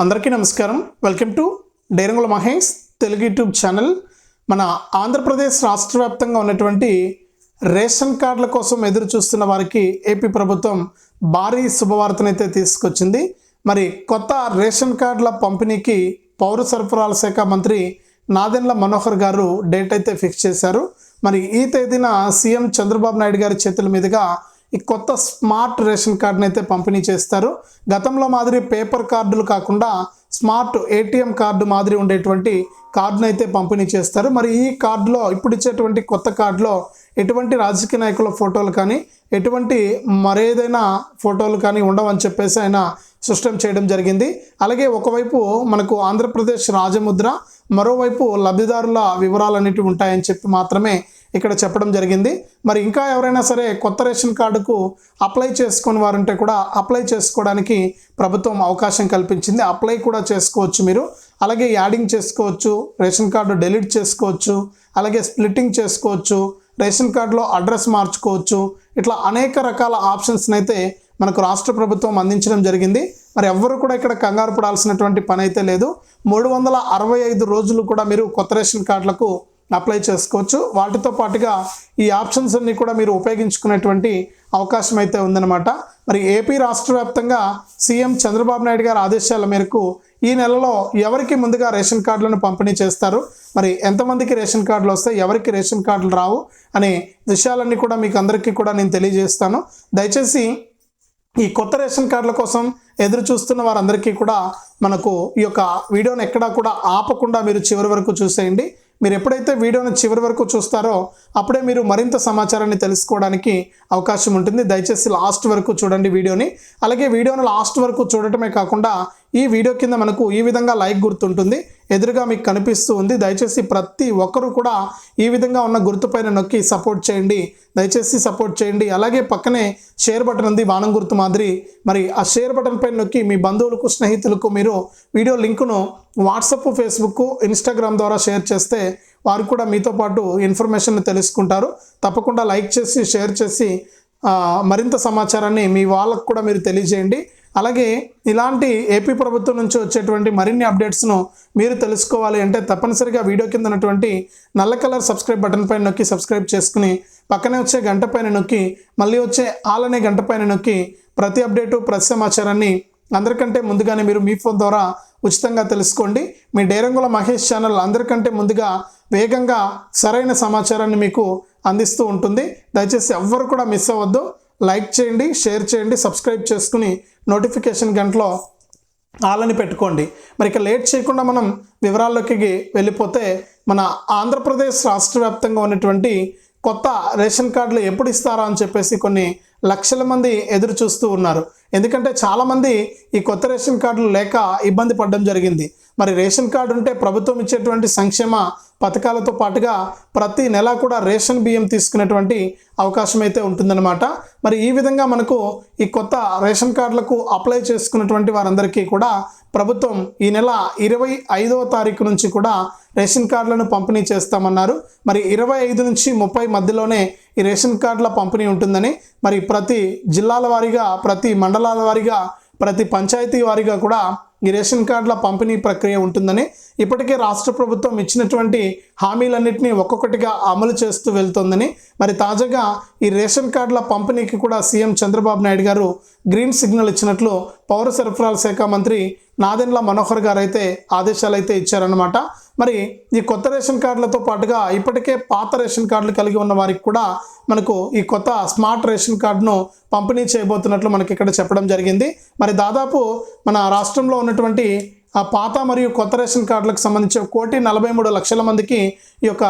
అందరికీ నమస్కారం. Welcome to Dairangula Mahesh Telugu YouTube channel మన ఆంధ్రప్రదేశ్ రాష్ట్ర వ్యాప్తంగా ఉన్నటువంటి రేషన్ కార్డుల కోసం ఎదురు చూస్తున్న వారికి ఏపీ ప్రభుత్వం భారీ శుభవార్తనైతే తీసుకొచ్చింది. మరి కొత్త రేషన్ కార్డుల పంపిణీకి పౌర సరఫరాల శాఖ మంత్రి నాదెండ్ల మనోహర్ గారు డేట్ అయితే ఫిక్స్ చేశారు. మరి ఈ తేదీన సీఎం చంద్రబాబు నాయుడు గారి చేతుల మీదుగా ఈ కొత్త స్మార్ట్ రేషన్ కార్డును అయితే పంపిణీ చేస్తారు. గతంలో మాదిరి పేపర్ కార్డులు కాకుండా స్మార్ట్ ఏటీఎం కార్డు మాదిరి ఉండేటువంటి కార్డును అయితే పంపిణీ చేస్తారు. మరి ఈ కార్డులో ఇప్పుడు ఇచ్చేటువంటి కొత్త కార్డులో ఎటువంటి రాజకీయ నాయకుల ఫోటోలు కానీ ఎటువంటి మరేదైనా ఫోటోలు కానీ ఉండవని చెప్పేసి ఆయన స్పష్టం చేయడం జరిగింది. అలాగే ఒకవైపు మనకు ఆంధ్రప్రదేశ్ రాజముద్ర మరోవైపు లబ్ధిదారుల వివరాలు అనేటివి ఉంటాయని చెప్పి మాత్రమే ఇక్కడ చెప్పడం జరిగింది. మరి ఇంకా ఎవరైనా సరే కొత్త రేషన్ కార్డుకు అప్లై చేసుకుని వారుంటే కూడా అప్లై చేసుకోవడానికి ప్రభుత్వం అవకాశం కల్పించింది. అప్లై కూడా చేసుకోవచ్చు మీరు. అలాగే యాడింగ్ చేసుకోవచ్చు రేషన్ కార్డు డెలీట్ చేసుకోవచ్చు అలాగే స్ప్లిట్టింగ్ చేసుకోవచ్చు రేషన్ కార్డులో అడ్రస్ మార్చుకోవచ్చు. ఇట్లా అనేక రకాల ఆప్షన్స్ని అయితే మనకు రాష్ట్ర ప్రభుత్వం అందించడం జరిగింది. మరి ఎవ్వరు కూడా ఇక్కడ కంగారు పడాల్సినటువంటి పని అయితే లేదు. మూడు వందల అరవై ఐదు రోజులు కూడా మీరు కొత్త రేషన్ కార్డులకు అప్లై చేసుకోవచ్చు. వాటితో పాటుగా ఈ ఆప్షన్స్ అన్ని కూడా మీరు ఉపయోగించుకునేటువంటి అవకాశం అయితే ఉందన్నమాట. మరి ఏపీ రాష్ట్ర వ్యాప్తంగా సీఎం చంద్రబాబు నాయుడు గారి ఆదేశాల మేరకు ఈ నెలలో ఎవరికి ముందుగా రేషన్ కార్డులను పంపిణీ చేస్తారు? మరి ఎంతమందికి రేషన్ కార్డులు వస్తాయి? ఎవరికి రేషన్ కార్డులు రావు? అనే విషయాలన్నీ కూడా మీకు అందరికీ కూడా నేను తెలియజేస్తాను. దయచేసి ఈ కొత్త రేషన్ కార్డుల కోసం ఎదురు చూస్తున్న వారందరికీ కూడా మనకు ఈ యొక్క వీడియోని ఎక్కడా కూడా ఆపకుండా మీరు చివరి వరకు చూసేయండి. మీరు ఎప్పుడైతే వీడియోని చివరి వరకు చూస్తారో అప్పుడే మీరు మరింత సమాచారాన్ని తెలుసుకోవడానికి అవకాశం ఉంటుంది. దయచేసి లాస్ట్ వరకు చూడండి వీడియోని. అలాగే వీడియోను లాస్ట్ వరకు చూడటమే కాకుండా ఈ వీడియో కింద మనకు ఈ విధంగా లైక్ గుర్తుంటుంది. ఎదురుగా మీకు కనిపిస్తూ ఉంది. దయచేసి ప్రతి ఒక్కరూ కూడా ఈ విధంగా ఉన్న గుర్తుపైన నొక్కి సపోర్ట్ చేయండి. దయచేసి సపోర్ట్ చేయండి. అలాగే పక్కనే షేర్ బటన్ ఉంది. బాణం గుర్తు మాదిరి. మరి ఆ షేర్ బటన్ పైన నొక్కి మీ బంధువులకు స్నేహితులకు మీరు వీడియో లింకును వాట్సప్ ఫేస్బుక్ ఇన్స్టాగ్రామ్ ద్వారా షేర్ చేస్తే వారు కూడా మీతో పాటు ఇన్ఫర్మేషన్ తెలుసుకుంటారు. తప్పకుండా లైక్ చేసి షేర్ చేసి మరింత సమాచారాన్ని మీ వాళ్ళకు కూడా మీరు తెలియజేయండి. అలాగే ఇలాంటి ఏపీ ప్రభుత్వం నుంచి వచ్చేటువంటి మరిన్ని అప్డేట్స్ను మీరు తెలుసుకోవాలి అంటే తప్పనిసరిగా వీడియో కింద ఉన్నటువంటి నల్ల కలర్ సబ్స్క్రైబ్ బటన్ పైన నొక్కి సబ్స్క్రైబ్ చేసుకుని పక్కనే వచ్చే గంట పైన నొక్కి మళ్ళీ వచ్చే ఆల్ అనే గంట పైన నొక్కి ప్రతి అప్డేటు ప్రతి సమాచారాన్ని అందరికంటే ముందుగానే మీరు మీ ఫోన్ ద్వారా ఉచితంగా తెలుసుకోండి. మీ డేరంగుల మహేష్ ఛానల్ అందరికంటే ముందుగా వేగంగా సరైన సమాచారాన్ని మీకు అందిస్తూ ఉంటుంది. దయచేసి ఎవ్వరు కూడా మిస్ అవ్వద్దు. లైక్ చేయండి షేర్ చేయండి సబ్స్క్రైబ్ చేసుకుని నోటిఫికేషన్ గంటలో ఆలని పెట్టుకోండి. మరి ఇక లేట్ చేయకుండా మనం వివరాల్లోకి వెళ్ళిపోతే మన ఆంధ్రప్రదేశ్ రాష్ట్ర వ్యాప్తంగా ఉన్నటువంటి కొత్త రేషన్ కార్డులు ఎప్పుడు ఇస్తారా అని చెప్పేసి కొన్ని లక్షల మంది ఎదురు చూస్తూ ఉన్నారు. ఎందుకంటే చాలామంది ఈ కొత్త రేషన్ కార్డులు లేక ఇబ్బంది పడడం జరిగింది. మరి రేషన్ కార్డు ఉంటే ప్రభుత్వం ఇచ్చేటువంటి సంక్షేమ పథకాలతో పాటుగా ప్రతి నెల కూడా రేషన్ బియ్యం తీసుకునేటువంటి అవకాశం అయితే ఉంటుందన్నమాట. మరి ఈ విధంగా మనకు ఈ కొత్త రేషన్ కార్డులకు అప్లై చేసుకున్నటువంటి వారందరికీ కూడా ప్రభుత్వం ఈ నెల ఇరవై ఐదవ తారీఖు నుంచి కూడా రేషన్ కార్డులను పంపిణీ చేస్తామన్నారు. మరి ఇరవై ఐదు నుంచి ముప్పై మధ్యలోనే ఈ రేషన్ కార్డుల పంపిణీ ఉంటుందని మరి ప్రతి జిల్లాల వారీగా ప్రతి మండలాల వారీగా ప్రతి పంచాయతీ వారీగా కూడా ఈ రేషన్ కార్డుల పంపిణీ ప్రక్రియ ఉంటుందని ఇప్పటికే రాష్ట్ర ప్రభుత్వం ఇచ్చినటువంటి హామీలన్నింటినీ ఒక్కొక్కటిగా అమలు చేస్తూ వెళ్తోందని మరి తాజాగా ఈ రేషన్ కార్డుల పంపిణీకి కూడా సీఎం చంద్రబాబు నాయుడు గారు గ్రీన్ సిగ్నల్ ఇచ్చినట్లు పౌర సరఫరాల శాఖ మంత్రి నాదెండ్ల మనోహర్ గారు అయితే ఆదేశాలు అయితే ఇచ్చారనమాట మరి ఈ కొత్త రేషన్ కార్డులతో పాటుగా ఇప్పటికే పాత రేషన్ కార్డులు కలిగి ఉన్న వారికి కూడా మనకు ఈ కొత్త స్మార్ట్ రేషన్ కార్డును పంపిణీ చేయబోతున్నట్లు మనకి ఇక్కడ చెప్పడం జరిగింది. మరి దాదాపు మన రాష్ట్రంలో ఉన్నటువంటి ఆ పాత మరియు కొత్త రేషన్ కార్డులకు సంబంధించి కోటి నలభై మూడు లక్షల మందికి ఈ యొక్క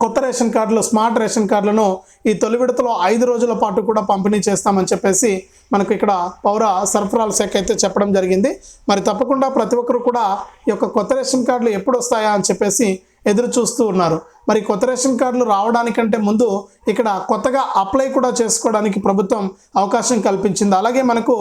కొత్త రేషన్ కార్డులు స్మార్ట్ రేషన్ కార్డులను ఈ తొలి విడతలో ఐదు రోజుల పాటు కూడా పంపిణీ చేస్తామని చెప్పేసి మనకు ఇక్కడ పౌర సరఫరాల శాఖ అయితే చెప్పడం జరిగింది. మరి తప్పకుండా ప్రతి ఒక్కరు కూడా ఈ యొక్క కొత్త రేషన్ కార్డులు ఎప్పుడు వస్తాయా అని చెప్పేసి ఎదురు చూస్తూ ఉన్నారు. మరి కొత్త రేషన్ కార్డులు రావడానికంటే ముందు ఇక్కడ కొత్తగా అప్లై కూడా చేసుకోవడానికి ప్రభుత్వం అవకాశం కల్పించింది. అలాగే మనకు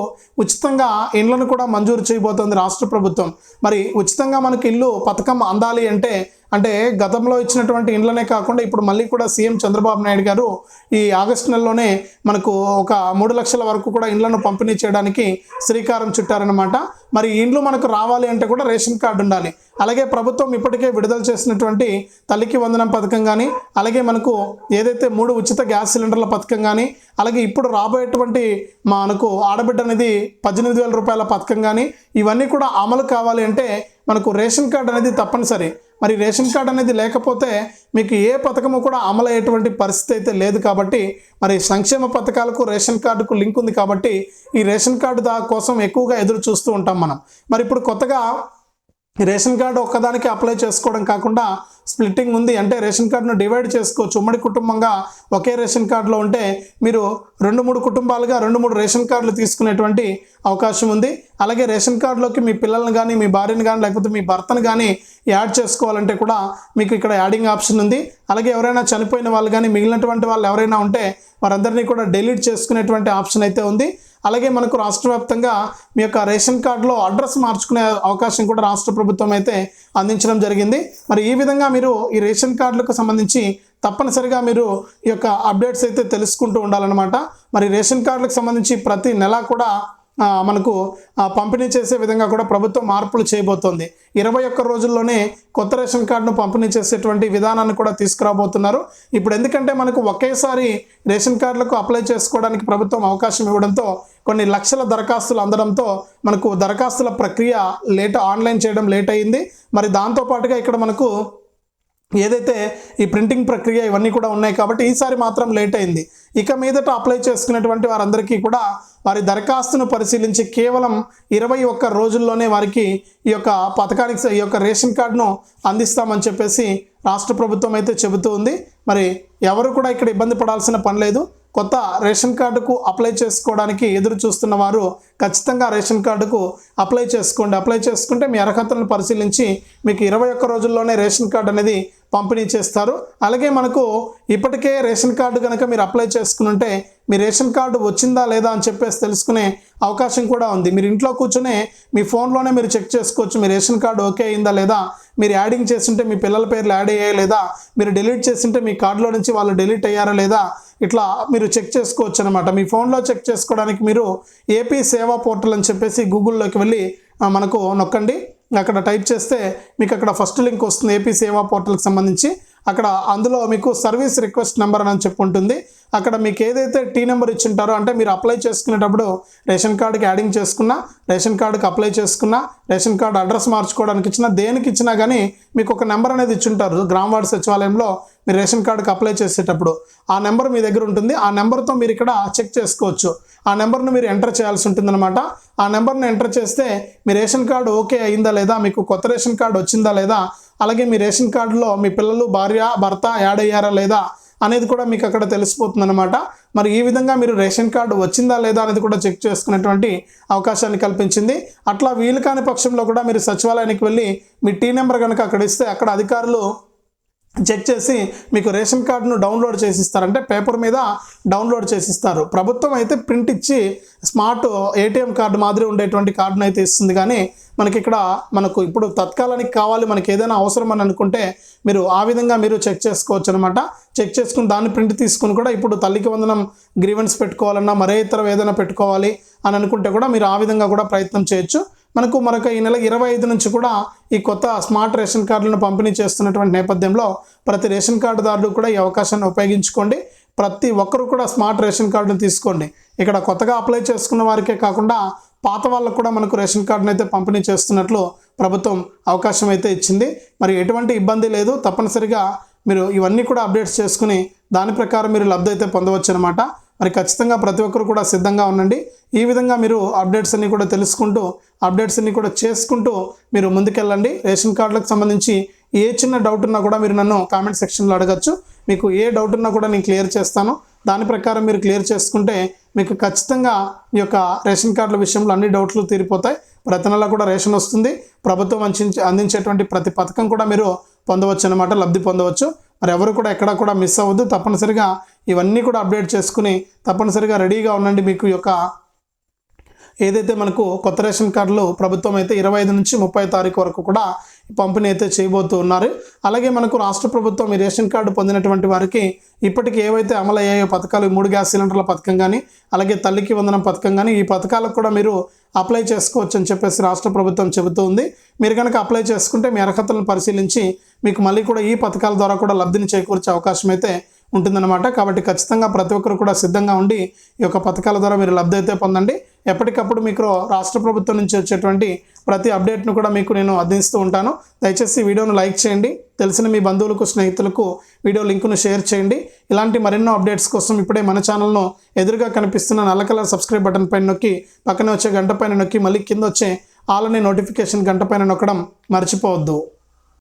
ఉచితంగా ఇండ్లను కూడా మంజూరు చేయబోతోంది రాష్ట్ర ప్రభుత్వం. మరి ఉచితంగా మనకు ఇల్లు పథకం అందాలి అంటే అంటే గతంలో ఇచ్చినటువంటి ఇండ్లనే కాకుండా ఇప్పుడు మళ్ళీ కూడా సీఎం చంద్రబాబు నాయుడు గారు ఈ ఆగస్టు నెలలోనే మనకు ఒక మూడు లక్షల వరకు కూడా ఇండ్లను పంపిణీ చేయడానికి శ్రీకారం చుట్టారనమాట మరి ఇండ్లు మనకు రావాలి అంటే కూడా రేషన్ కార్డు ఉండాలి. అలాగే ప్రభుత్వం ఇప్పటికే విడుదల చేసినటువంటి తల్లికి వందనం పథకం కానీ అలాగే మనకు ఏదైతే మూడు ఉచిత గ్యాస్ సిలిండర్ల పథకం కానీ అలాగే ఇప్పుడు రాబోయేటువంటి మనకు ఆడబిడ్డ అనేది పద్దెనిమిది వేల రూపాయల పథకం కానీ ఇవన్నీ కూడా అమలు కావాలి అంటే మనకు రేషన్ కార్డు అనేది తప్పనిసరి. మరి రేషన్ కార్డ్ అనేది లేకపోతే మీకు ఏ పథకము కూడా అమలు అయ్యేటువంటి పరిస్థితి అయితే లేదు కాబట్టి మరి సంక్షేమ పథకాలకు రేషన్ కార్డుకు లింక్ ఉంది కాబట్టి ఈ రేషన్ కార్డు దా కోసం ఎక్కువగా ఎదురు చూస్తూ ఉంటాం మనం. మరి ఇప్పుడు కొత్తగా రేషన్ కార్డు ఒక్కదానికి అప్లై చేసుకోవడం కాకుండా స్ప్లిట్టింగ్ ఉంది అంటే రేషన్ కార్డును డివైడ్ చేసుకోవచ్చు. ఉమ్మడి కుటుంబంగా ఒకే రేషన్ కార్డులో ఉంటే మీరు రెండు మూడు కుటుంబాలుగా రెండు మూడు రేషన్ కార్డులు తీసుకునేటువంటి అవకాశం ఉంది. అలాగే రేషన్ కార్డులోకి మీ పిల్లల్ని కానీ మీ భార్యను కానీ లేకపోతే మీ భర్తను కానీ యాడ్ చేసుకోవాలంటే కూడా మీకు ఇక్కడ యాడింగ్ ఆప్షన్ ఉంది. అలాగే ఎవరైనా చనిపోయిన వాళ్ళు కానీ మిగిలినటువంటి వాళ్ళు ఎవరైనా ఉంటే వారందరినీ కూడా డిలీట్ చేసుకునేటువంటి ఆప్షన్ అయితే ఉంది. అలాగే మనకు రాష్ట్ర వ్యాప్తంగా మీ యొక్క రేషన్ కార్డులో అడ్రస్ మార్చుకునే అవకాశం కూడా రాష్ట్ర ప్రభుత్వం అయితే అందించడం జరిగింది. మరి ఈ విధంగా మీరు ఈ రేషన్ కార్డులకు సంబంధించి తప్పనిసరిగా మీరు ఈ యొక్క అప్డేట్స్ అయితే తెలుసుకుంటూ ఉండాలన్నమాట. మరి రేషన్ కార్డులకు సంబంధించి ప్రతి నెల కూడా మనకు పంపిణీ చేసే విధంగా కూడా ప్రభుత్వం మార్పులు చేయబోతోంది. ఇరవై ఒక్క రోజుల్లోనే కొత్త రేషన్ కార్డును పంపిణీ చేసేటువంటి విధానాన్ని కూడా తీసుకురాబోతున్నారు. ఇప్పుడు ఎందుకంటే మనకు ఒకేసారి రేషన్ కార్డులకు అప్లై చేసుకోవడానికి ప్రభుత్వం అవకాశం ఇవ్వడంతో కొన్ని లక్షల దరఖాస్తులు అందడంతో మనకు దరఖాస్తుల ప్రక్రియ లేట్ ఆన్లైన్ చేయడం లేట్ అయింది. మరి దాంతోపాటుగా ఇక్కడ మనకు ఏదైతే ఈ ప్రింటింగ్ ప్రక్రియ ఇవన్నీ కూడా ఉన్నాయి కాబట్టి ఈసారి మాత్రం లేట్ అయింది. ఇక మీదట అప్లై చేసుకునేటువంటి వారందరికీ కూడా వారి దరఖాస్తును పరిశీలించి కేవలం ఇరవై ఒక్క రోజుల్లోనే వారికి ఈ యొక్క పథకానికి స- ఈ యొక్క రేషన్ కార్డును అందిస్తామని చెప్పేసి రాష్ట్ర ప్రభుత్వం అయితే చెబుతూ ఉంది. మరి ఎవరు కూడా ఇక్కడ ఇబ్బంది పడాల్సిన పని లేదు. కొత్త రేషన్ కార్డుకు అప్లై చేసుకోవడానికి ఎదురు చూస్తున్న వారు ఖచ్చితంగా రేషన్ కార్డుకు అప్లై చేసుకోండి. అప్లై చేసుకుంటే మీ అర్హతలను పరిశీలించి మీకు ఇరవై ఒక్క రోజుల్లోనే రేషన్ కార్డు అనేది పంపిణీ చేస్తారు. అలాగే మనకు ఇప్పటికే రేషన్ కార్డు కనుక మీరు అప్లై చేసుకుని ఉంటే మీ రేషన్ కార్డు వచ్చిందా లేదా అని చెప్పేసి తెలుసుకునే అవకాశం కూడా ఉంది. మీరు ఇంట్లో కూర్చునే మీ ఫోన్లోనే మీరు చెక్ చేసుకోవచ్చు. మీ రేషన్ కార్డు ఓకే అయిందా లేదా? మీరు యాడింగ్ చేస్తుంటే మీ పిల్లల పేర్లు యాడ్ అయ్యాయి లేదా? మీరు డిలీట్ చేస్తుంటే మీ కార్డులో నుంచి వాళ్ళు డిలీట్ అయ్యారా లేదా? ఇట్లా మీరు చెక్ చేసుకోవచ్చు అనమాట మీ ఫోన్లో చెక్ చేసుకోవడానికి మీరు ఏపీ సేవా పోర్టల్ అని చెప్పేసి గూగుల్లోకి వెళ్ళి మనకు నొక్కండి. అక్కడ టైప్ చేస్తే మీకు అక్కడ ఫస్ట్ లింక్ వస్తుంది ఏపీ సేవా పోర్టల్కి సంబంధించి. అక్కడ అందులో మీకు సర్వీస్ రిక్వెస్ట్ నెంబర్ అని చెప్పి ఉంటుంది. అక్కడ మీకు ఏదైతే టీ నెంబర్ ఇచ్చింటారో అంటే మీరు అప్లై చేసుకునేటప్పుడు రేషన్ కార్డుకి యాడింగ్ చేసుకున్నా రేషన్ కార్డుకి అప్లై చేసుకున్నా రేషన్ కార్డు అడ్రస్ మార్చుకోవడానికి ఇచ్చినా దేనికి ఇచ్చినా కానీ మీకు ఒక నెంబర్ అనేది ఇచ్చుంటారు. గ్రామ వార్డు సచివాలయంలో మీరు రేషన్ కార్డుకి అప్లై చేసేటప్పుడు ఆ నెంబర్ మీ దగ్గర ఉంటుంది. ఆ నెంబర్తో మీరు ఇక్కడ చెక్ చేసుకోవచ్చు. ఆ నెంబర్ను మీరు ఎంటర్ చేయాల్సి ఉంటుందన్నమాట. ఆ నెంబర్ను ఎంటర్ చేస్తే మీ రేషన్ కార్డు ఓకే అయిందా లేదా మీకు కొత్త రేషన్ కార్డు వచ్చిందా లేదా అలాగే మీ రేషన్ కార్డులో మీ పిల్లలు భార్య భర్త యాడ్ అయ్యారా లేదా అనేది కూడా మీకు అక్కడ తెలిసిపోతుంది అనమాట మరి ఈ విధంగా మీరు రేషన్ కార్డు వచ్చిందా లేదా అనేది కూడా చెక్ చేసుకునేటువంటి అవకాశాన్ని కల్పించింది. అట్లా వీలు కాని పక్షంలో కూడా మీరు సచివాలయానికి వెళ్ళి మీ టీ నెంబర్ కనుక అక్కడ ఇస్తే అక్కడ అధికారులు చెక్ చేసి మీకు రేషన్ కార్డును డౌన్లోడ్ చేసి ఇస్తారు అంటే పేపర్ మీద డౌన్లోడ్ చేసి ఇస్తారు ప్రభుత్వం అయితే ప్రింట్ ఇచ్చి స్మార్ట్ ఏటీఎం కార్డు మాదిరి ఉండేటువంటి కార్డును అయితే ఇస్తుంది. కానీ మనకి ఇక్కడ మనకు ఇప్పుడు తత్కాలానికి కావాలి మనకి ఏదైనా అవసరం అని అనుకుంటే మీరు ఆ విధంగా మీరు చెక్ చేసుకోవచ్చు అనమాట చెక్ చేసుకుని దాన్ని ప్రింట్ తీసుకుని కూడా ఇప్పుడు తల్లికి వందనం గ్రీవెన్స్ పెట్టుకోవాలన్నా మరే ఇతర ఏదైనా పెట్టుకోవాలి అని అనుకుంటే కూడా మీరు ఆ విధంగా కూడా ప్రయత్నం చేయొచ్చు. మనకు మరొక ఈ నెల ఇరవై ఐదు నుంచి కూడా ఈ కొత్త స్మార్ట్ రేషన్ కార్డులను పంపిణీ చేస్తున్నటువంటి నేపథ్యంలో ప్రతి రేషన్ కార్డుదారుడు కూడా ఈ అవకాశాన్ని ఉపయోగించుకోండి. ప్రతి ఒక్కరు కూడా స్మార్ట్ రేషన్ కార్డును తీసుకోండి. ఇక్కడ కొత్తగా అప్లై చేసుకున్న వారికే కాకుండా పాత వాళ్ళకు కూడా మనకు రేషన్ కార్డును అయితే పంపిణీ చేస్తున్నట్లు ప్రభుత్వం అవకాశం అయితే ఇచ్చింది. మరి ఎటువంటి ఇబ్బంది లేదు. తప్పనిసరిగా మీరు ఇవన్నీ కూడా అప్డేట్స్ చేసుకుని దాని ప్రకారం మీరు లబ్ధి అయితే పొందవచ్చు అనమాట మరి ఖచ్చితంగా ప్రతి ఒక్కరు కూడా సిద్ధంగా ఉండండి. ఈ విధంగా మీరు అప్డేట్స్ అన్ని కూడా తెలుసుకుంటూ అప్డేట్స్ అన్ని కూడా చేసుకుంటూ మీరు ముందుకెళ్ళండి. రేషన్ కార్డులకు సంబంధించి ఏ చిన్న డౌట్ ఉన్నా కూడా మీరు నన్ను కామెంట్ సెక్షన్లో అడగచ్చు. మీకు ఏ డౌట్ ఉన్నా కూడా నేను క్లియర్ చేస్తాను. దాని ప్రకారం మీరు క్లియర్ చేసుకుంటే మీకు ఖచ్చితంగా ఈ యొక్క రేషన్ కార్డుల విషయంలో అన్ని డౌట్లు తీరిపోతాయి. ప్రతి నెల కూడా రేషన్ వస్తుంది. ప్రభుత్వం అందించే అందించేటువంటి ప్రతి పథకం కూడా మీరు పొందవచ్చు అనమాట లబ్ధి పొందవచ్చు. మరి ఎవరు కూడా ఎక్కడ కూడా మిస్ అవ్వద్దు. తప్పనిసరిగా ఇవన్నీ కూడా అప్డేట్ చేసుకుని తప్పనిసరిగా రెడీగా ఉండండి మీకు యొక్క ఏదైతే మనకు కొత్త రేషన్ కార్డులు ప్రభుత్వం అయితే ఇరవై ఐదు నుంచి ముప్పై తారీఖు వరకు కూడా పంపిణీ అయితే చేయబోతూ ఉన్నారు. అలాగే మనకు రాష్ట్ర ప్రభుత్వం ఈ రేషన్ కార్డు పొందినటువంటి వారికి ఇప్పటికి ఏవైతే అమలు అయ్యాయో పథకాలు మూడు గ్యాస్ సిలిండర్ల పథకం కానీ అలాగే తల్లికి వందనం పథకం కానీ ఈ పథకాలకు కూడా మీరు అప్లై చేసుకోవచ్చు అని చెప్పేసి రాష్ట్ర ప్రభుత్వం చెబుతూ ఉంది. మీరు కనుక అప్లై చేసుకుంటే మీ అర్హతలను పరిశీలించి మీకు మళ్ళీ కూడా ఈ పథకాల ద్వారా కూడా లబ్ధిని చేకూర్చే అవకాశం అయితే ఉంటుందన్నమాట. కాబట్టి ఖచ్చితంగా ప్రతి ఒక్కరు కూడా సిద్ధంగా ఉండి ఈ యొక్క పథకాల ద్వారా మీరు లబ్ధి అయితే పొందండి. ఎప్పటికప్పుడు మీకు రాష్ట్ర ప్రభుత్వం నుంచి వచ్చేటువంటి ప్రతి అప్డేట్ను కూడా మీకు నేను అందిస్తూ ఉంటాను. దయచేసి వీడియోను లైక్ చేయండి. తెలిసిన మీ బంధువులకు స్నేహితులకు వీడియో లింకును షేర్ చేయండి. ఇలాంటి మరెన్నో అప్డేట్స్ కోసం ఇప్పుడే మన ఛానల్ను ఎదురుగా కనిపిస్తున్న నల్ల కలర్ సబ్స్క్రైబ్ బటన్ పైన నొక్కి పక్కన వచ్చే గంట పైన నొక్కి మళ్ళీ కింద వచ్చే ఆల్ అనే నోటిఫికేషన్ గంట పైన నొక్కడం మర్చిపోవద్దు.